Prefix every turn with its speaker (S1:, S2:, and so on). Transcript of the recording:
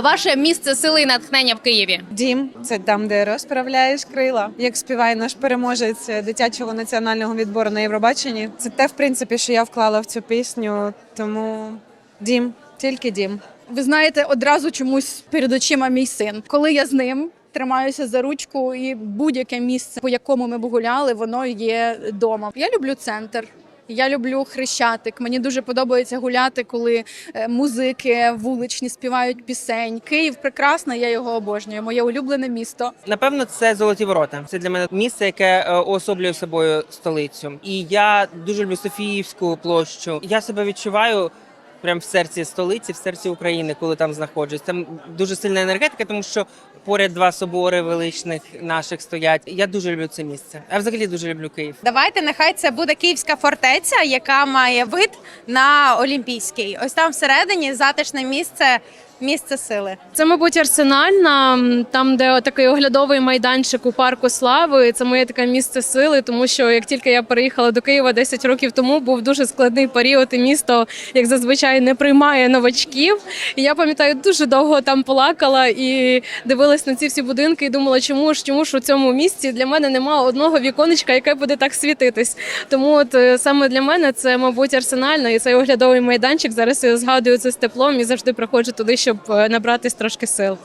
S1: Ваше місце сили і натхнення в Києві.
S2: Дім це там, де розправляєш крила. Як співає наш переможець дитячого національного відбору на Євробаченні. Це те, в принципі, що я вклала в цю пісню. Тому дім, тільки дім.
S3: Ви знаєте, одразу чомусь перед очима мій син. Коли я з ним тримаюся за ручку, і будь-яке місце, по якому ми б гуляли, воно є дома. Я люблю центр. Я люблю хрещатик. Мені дуже подобається гуляти, коли е, музики вуличні співають пісень. Київ прекрасний, я його обожнюю. Моє улюблене місто.
S4: Напевно, це золоті ворота. Це для мене місце, яке е, уособлює собою столицю. І я дуже люблю Софіївську площу. Я себе відчуваю. Прямо в серці столиці, в серці України, коли там знаходжусь. Там дуже сильна енергетика, тому що поряд два собори величних наших стоять. Я дуже люблю це місце. А взагалі дуже люблю Київ.
S5: Давайте нехай це буде Київська фортеця, яка має вид на Олімпійський. Ось там всередині затишне місце, місце сили.
S6: Це, мабуть, арсенальна, там, де такий оглядовий майданчик у парку слави. Це моє таке місце сили, тому що як тільки я переїхала до Києва 10 років тому, був дуже складний період, і місто, як зазвичай, не приймає новачків. І я пам'ятаю, дуже довго там плакала і дивилась на ці всі будинки, і думала, чому ж чому ж у цьому місці для мене немає одного віконечка, яке буде так світитись. Тому от е, саме для мене це, мабуть, арсенально і цей оглядовий майданчик. Зараз я згадую це з теплом і завжди приходжу туди, щоб е, набратись трошки сил.